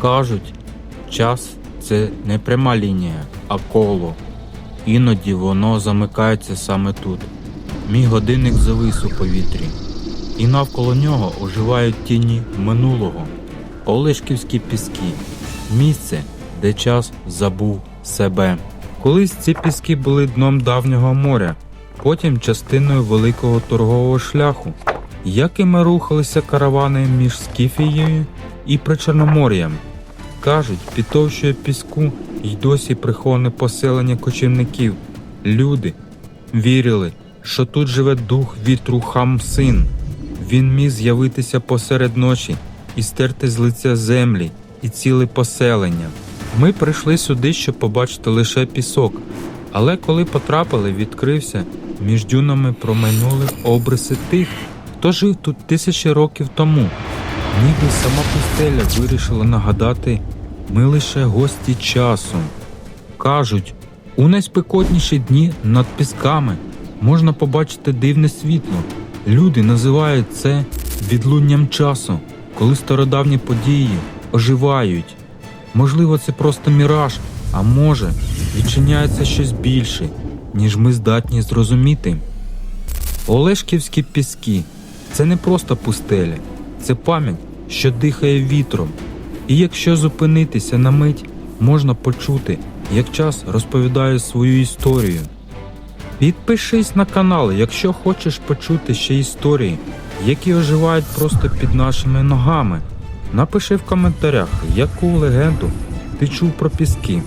Кажуть, час це не пряма лінія, а коло. Іноді воно замикається саме тут. Мій годинник завис у повітрі, і навколо нього оживають тіні минулого. Олешківські піски місце, де час забув себе. Колись ці піски були дном давнього моря, потім частиною великого торгового шляху, якими рухалися каравани між Скіфією і Причорномор'ям. Кажуть, під товщою піску й досі приховане поселення кочівників. Люди вірили, що тут живе дух вітру Хамсин. Він міг з'явитися посеред ночі і стерти з лиця землі і ціле поселення. Ми прийшли сюди, щоб побачити лише пісок, але коли потрапили, відкрився між дюнами промайнули обриси тих, хто жив тут тисячі років тому. Ніби сама пустеля вирішила нагадати, ми лише гості часу. Кажуть, у найспекотніші дні над пісками можна побачити дивне світло. Люди називають це відлунням часу, коли стародавні події оживають. Можливо, це просто міраж, а може, відчиняється щось більше, ніж ми здатні зрозуміти. Олешківські піски це не просто пустеля, це пам'ять, що дихає вітром. І якщо зупинитися на мить, можна почути, як час розповідає свою історію. Підпишись на канал, якщо хочеш почути ще історії, які оживають просто під нашими ногами. Напиши в коментарях, яку легенду ти чув про піски.